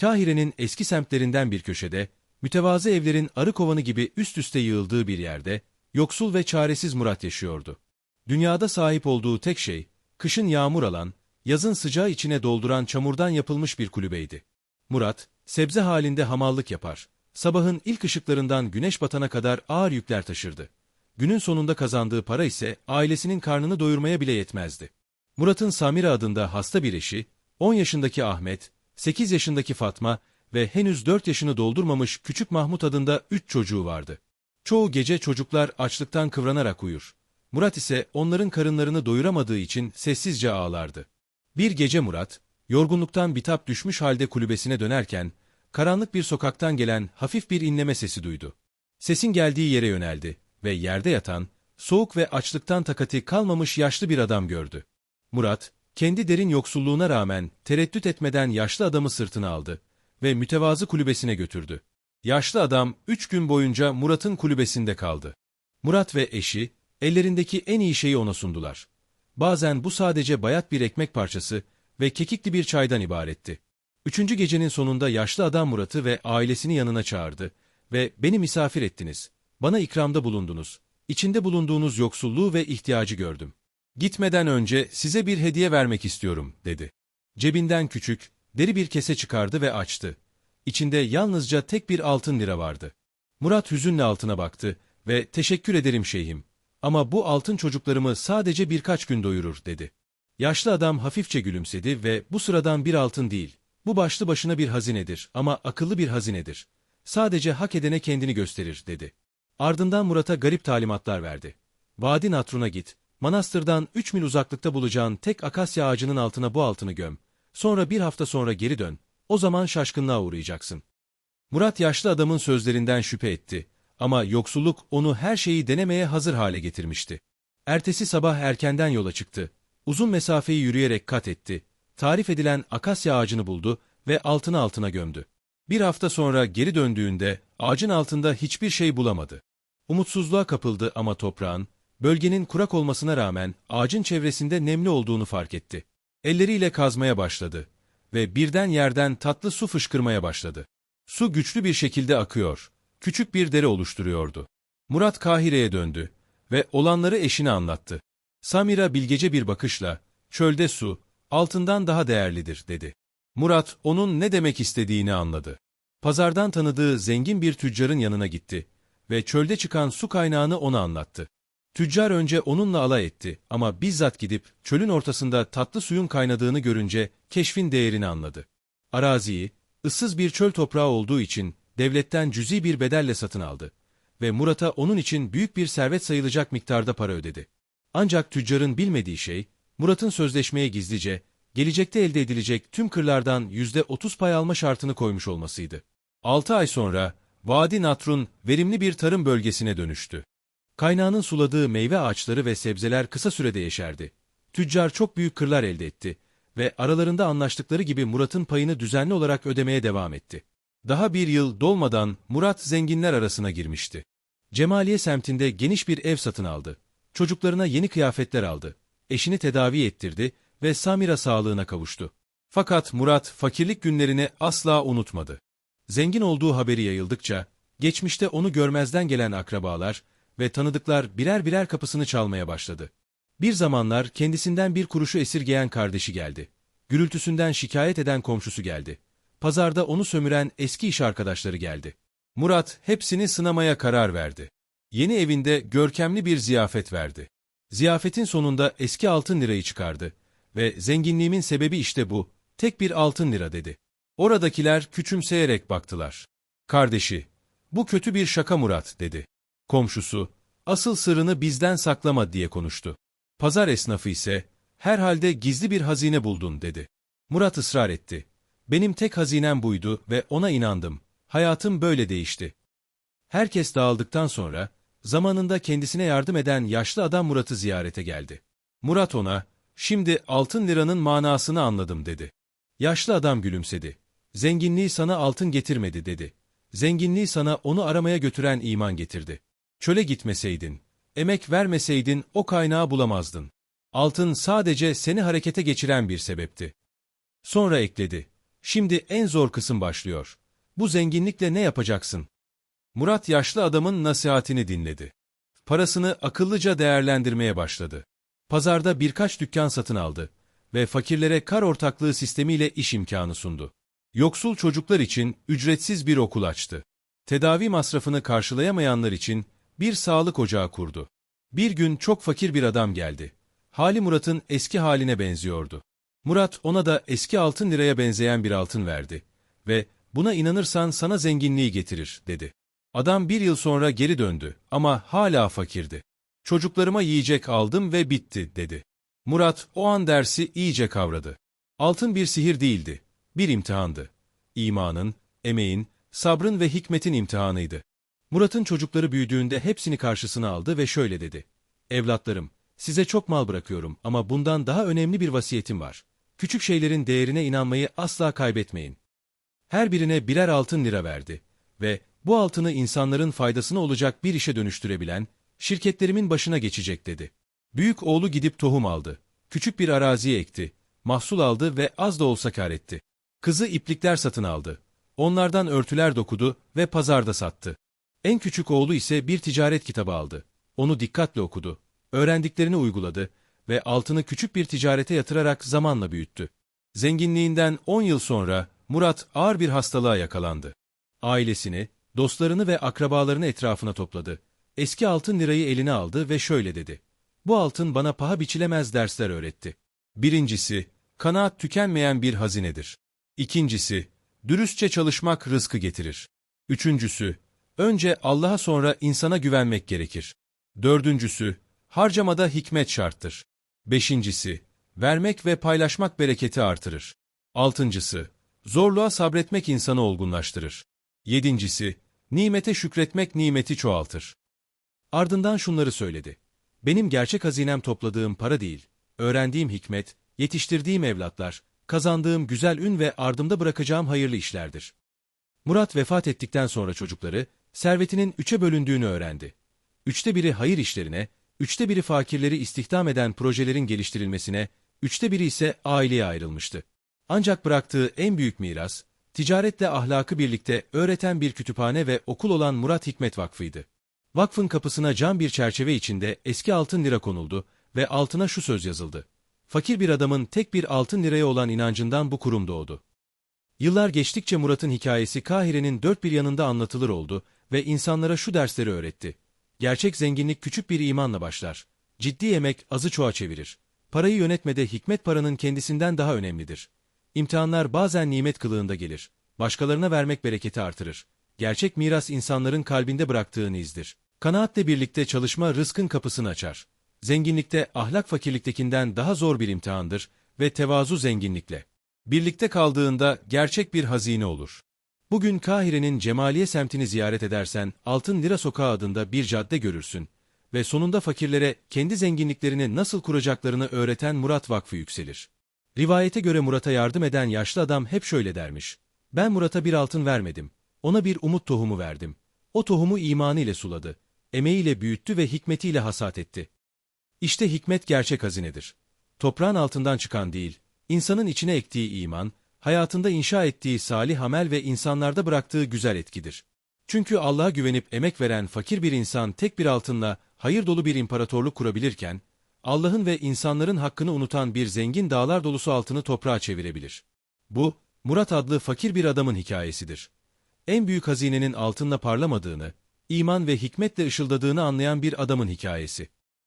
Kahire'nin eski semtlerinden bir köşede, mütevazı evlerin arı kovanı gibi üst üste yığıldığı bir yerde, yoksul ve çaresiz Murat yaşıyordu. Dünyada sahip olduğu tek şey, kışın yağmur alan, yazın sıcağı içine dolduran çamurdan yapılmış bir kulübeydi. Murat, sebze halinde hamallık yapar. Sabahın ilk ışıklarından güneş batana kadar ağır yükler taşırdı. Günün sonunda kazandığı para ise ailesinin karnını doyurmaya bile yetmezdi. Murat'ın Samira adında hasta bir eşi, 10 yaşındaki Ahmet, 8 yaşındaki Fatma ve henüz 4 yaşını doldurmamış küçük Mahmut adında 3 çocuğu vardı. Çoğu gece çocuklar açlıktan kıvranarak uyur. Murat ise onların karınlarını doyuramadığı için sessizce ağlardı. Bir gece Murat, yorgunluktan bitap düşmüş halde kulübesine dönerken, karanlık bir sokaktan gelen hafif bir inleme sesi duydu. Sesin geldiği yere yöneldi ve yerde yatan, soğuk ve açlıktan takati kalmamış yaşlı bir adam gördü. Murat, kendi derin yoksulluğuna rağmen tereddüt etmeden yaşlı adamı sırtına aldı ve mütevazı kulübesine götürdü. Yaşlı adam üç gün boyunca Murat'ın kulübesinde kaldı. Murat ve eşi, ellerindeki en iyi şeyi ona sundular. Bazen bu sadece bayat bir ekmek parçası ve kekikli bir çaydan ibaretti. Üçüncü gecenin sonunda yaşlı adam Murat'ı ve ailesini yanına çağırdı ve beni misafir ettiniz, bana ikramda bulundunuz, içinde bulunduğunuz yoksulluğu ve ihtiyacı gördüm. Gitmeden önce size bir hediye vermek istiyorum, dedi. Cebinden küçük, deri bir kese çıkardı ve açtı. İçinde yalnızca tek bir altın lira vardı. Murat hüzünle altına baktı ve teşekkür ederim şeyhim. Ama bu altın çocuklarımı sadece birkaç gün doyurur, dedi. Yaşlı adam hafifçe gülümsedi ve bu sıradan bir altın değil, bu başlı başına bir hazinedir ama akıllı bir hazinedir. Sadece hak edene kendini gösterir, dedi. Ardından Murat'a garip talimatlar verdi. Vadi Natrun'a git, manastırdan üç mil uzaklıkta bulacağın tek akasya ağacının altına bu altını göm. Sonra bir hafta sonra geri dön. O zaman şaşkınlığa uğrayacaksın. Murat yaşlı adamın sözlerinden şüphe etti. Ama yoksulluk onu her şeyi denemeye hazır hale getirmişti. Ertesi sabah erkenden yola çıktı. Uzun mesafeyi yürüyerek kat etti. Tarif edilen akasya ağacını buldu ve altına altına gömdü. Bir hafta sonra geri döndüğünde ağacın altında hiçbir şey bulamadı. Umutsuzluğa kapıldı ama toprağın, bölgenin kurak olmasına rağmen ağacın çevresinde nemli olduğunu fark etti. Elleriyle kazmaya başladı ve birden yerden tatlı su fışkırmaya başladı. Su güçlü bir şekilde akıyor, küçük bir dere oluşturuyordu. Murat Kahire'ye döndü ve olanları eşine anlattı. Samira bilgece bir bakışla, çölde su, altından daha değerlidir, dedi. Murat, onun ne demek istediğini anladı. Pazardan tanıdığı zengin bir tüccarın yanına gitti ve çölde çıkan su kaynağını ona anlattı. Tüccar önce onunla alay etti ama bizzat gidip çölün ortasında tatlı suyun kaynadığını görünce keşfin değerini anladı. Araziyi, ıssız bir çöl toprağı olduğu için devletten cüzi bir bedelle satın aldı ve Murat'a onun için büyük bir servet sayılacak miktarda para ödedi. Ancak tüccarın bilmediği şey, Murat'ın sözleşmeye gizlice, gelecekte elde edilecek tüm kırlardan yüzde otuz pay alma şartını koymuş olmasıydı. Altı ay sonra, Vadi Natrun verimli bir tarım bölgesine dönüştü. Kaynağının suladığı meyve ağaçları ve sebzeler kısa sürede yeşerdi. Tüccar çok büyük kırlar elde etti ve aralarında anlaştıkları gibi Murat'ın payını düzenli olarak ödemeye devam etti. Daha bir yıl dolmadan Murat zenginler arasına girmişti. Cemaliye semtinde geniş bir ev satın aldı. Çocuklarına yeni kıyafetler aldı. Eşini tedavi ettirdi ve Samira sağlığına kavuştu. Fakat Murat fakirlik günlerini asla unutmadı. Zengin olduğu haberi yayıldıkça, geçmişte onu görmezden gelen akrabalar ve tanıdıklar birer birer kapısını çalmaya başladı. Bir zamanlar kendisinden bir kuruşu esirgeyen kardeşi geldi. Gürültüsünden şikayet eden komşusu geldi. Pazarda onu sömüren eski iş arkadaşları geldi. Murat hepsini sınamaya karar verdi. Yeni evinde görkemli bir ziyafet verdi. Ziyafetin sonunda eski altın lirayı çıkardı ve zenginliğimin sebebi işte bu, tek bir altın lira dedi. Oradakiler küçümseyerek baktılar. Kardeşi, bu kötü bir şaka Murat dedi. Komşusu, asıl sırrını bizden saklama diye konuştu. Pazar esnafı ise, herhalde gizli bir hazine buldun dedi. Murat ısrar etti. Benim tek hazinem buydu ve ona inandım. Hayatım böyle değişti. Herkes dağıldıktan sonra, zamanında kendisine yardım eden yaşlı adam Murat'ı ziyarete geldi. Murat ona, şimdi altın liranın manasını anladım dedi. Yaşlı adam gülümsedi. Zenginliği sana altın getirmedi dedi. Zenginliği sana onu aramaya götüren iman getirdi. Çöle gitmeseydin, emek vermeseydin o kaynağı bulamazdın. Altın sadece seni harekete geçiren bir sebepti. Sonra ekledi. Şimdi en zor kısım başlıyor. Bu zenginlikle ne yapacaksın? Murat yaşlı adamın nasihatini dinledi. Parasını akıllıca değerlendirmeye başladı. Pazarda birkaç dükkan satın aldı ve fakirlere kar ortaklığı sistemiyle iş imkanı sundu. Yoksul çocuklar için ücretsiz bir okul açtı. Tedavi masrafını karşılayamayanlar için bir sağlık ocağı kurdu. Bir gün çok fakir bir adam geldi. Hali Murat'ın eski haline benziyordu. Murat ona da eski altın liraya benzeyen bir altın verdi ve buna inanırsan sana zenginliği getirir dedi. Adam bir yıl sonra geri döndü ama hala fakirdi. Çocuklarıma yiyecek aldım ve bitti dedi. Murat o an dersi iyice kavradı. Altın bir sihir değildi, bir imtihandı. İmanın, emeğin, sabrın ve hikmetin imtihanıydı. Murat'ın çocukları büyüdüğünde hepsini karşısına aldı ve şöyle dedi. Evlatlarım, size çok mal bırakıyorum ama bundan daha önemli bir vasiyetim var. Küçük şeylerin değerine inanmayı asla kaybetmeyin. Her birine birer altın lira verdi ve bu altını insanların faydasına olacak bir işe dönüştürebilen, şirketlerimin başına geçecek dedi. Büyük oğlu gidip tohum aldı. Küçük bir araziye ekti. Mahsul aldı ve az da olsa kar etti. Kızı iplikler satın aldı. Onlardan örtüler dokudu ve pazarda sattı. En küçük oğlu ise bir ticaret kitabı aldı. Onu dikkatle okudu. Öğrendiklerini uyguladı ve altını küçük bir ticarete yatırarak zamanla büyüttü. Zenginliğinden 10 yıl sonra Murat ağır bir hastalığa yakalandı. Ailesini, dostlarını ve akrabalarını etrafına topladı. Eski altın lirayı eline aldı ve şöyle dedi. Bu altın bana paha biçilemez dersler öğretti. Birincisi, kanaat tükenmeyen bir hazinedir. İkincisi, dürüstçe çalışmak rızkı getirir. Üçüncüsü, önce Allah'a sonra insana güvenmek gerekir. Dördüncüsü, harcamada hikmet şarttır. Beşincisi, vermek ve paylaşmak bereketi artırır. Altıncısı, zorluğa sabretmek insanı olgunlaştırır. Yedincisi, nimete şükretmek nimeti çoğaltır. Ardından şunları söyledi. Benim gerçek hazinem topladığım para değil, öğrendiğim hikmet, yetiştirdiğim evlatlar, kazandığım güzel ün ve ardımda bırakacağım hayırlı işlerdir. Murat vefat ettikten sonra çocukları, servetinin üçe bölündüğünü öğrendi. Üçte biri hayır işlerine, üçte biri fakirleri istihdam eden projelerin geliştirilmesine, üçte biri ise aileye ayrılmıştı. Ancak bıraktığı en büyük miras, ticaretle ahlakı birlikte öğreten bir kütüphane ve okul olan Murat Hikmet Vakfı'ydı. Vakfın kapısına cam bir çerçeve içinde eski altın lira konuldu ve altına şu söz yazıldı. Fakir bir adamın tek bir altın liraya olan inancından bu kurum doğdu. Yıllar geçtikçe Murat'ın hikayesi Kahire'nin dört bir yanında anlatılır oldu ve insanlara şu dersleri öğretti. Gerçek zenginlik küçük bir imanla başlar. Ciddi emek azı çoğa çevirir. Parayı yönetmede hikmet paranın kendisinden daha önemlidir. İmtihanlar bazen nimet kılığında gelir. Başkalarına vermek bereketi artırır. Gerçek miras insanların kalbinde bıraktığın izdir. Kanaatle birlikte çalışma rızkın kapısını açar. Zenginlikte ahlak fakirliktekinden daha zor bir imtihandır ve tevazu zenginlikle. Birlikte kaldığında gerçek bir hazine olur. Bugün Kahire'nin Cemaliye semtini ziyaret edersen Altın Lira Sokağı adında bir cadde görürsün ve sonunda fakirlere kendi zenginliklerini nasıl kuracaklarını öğreten Murat Vakfı yükselir. Rivayete göre Murat'a yardım eden yaşlı adam hep şöyle dermiş. Ben Murat'a bir altın vermedim. Ona bir umut tohumu verdim. O tohumu imanı ile suladı. Emeğiyle büyüttü ve hikmetiyle hasat etti. İşte hikmet gerçek hazinedir. Toprağın altından çıkan değil, insanın içine ektiği iman, hayatında inşa ettiği salih amel ve insanlarda bıraktığı güzel etkidir. Çünkü Allah'a güvenip emek veren fakir bir insan tek bir altınla hayır dolu bir imparatorluk kurabilirken, Allah'ın ve insanların hakkını unutan bir zengin dağlar dolusu altını toprağa çevirebilir. Bu, Murat adlı fakir bir adamın hikayesidir. En büyük hazinenin altınla parlamadığını, iman ve hikmetle ışıldadığını anlayan bir adamın hikayesi.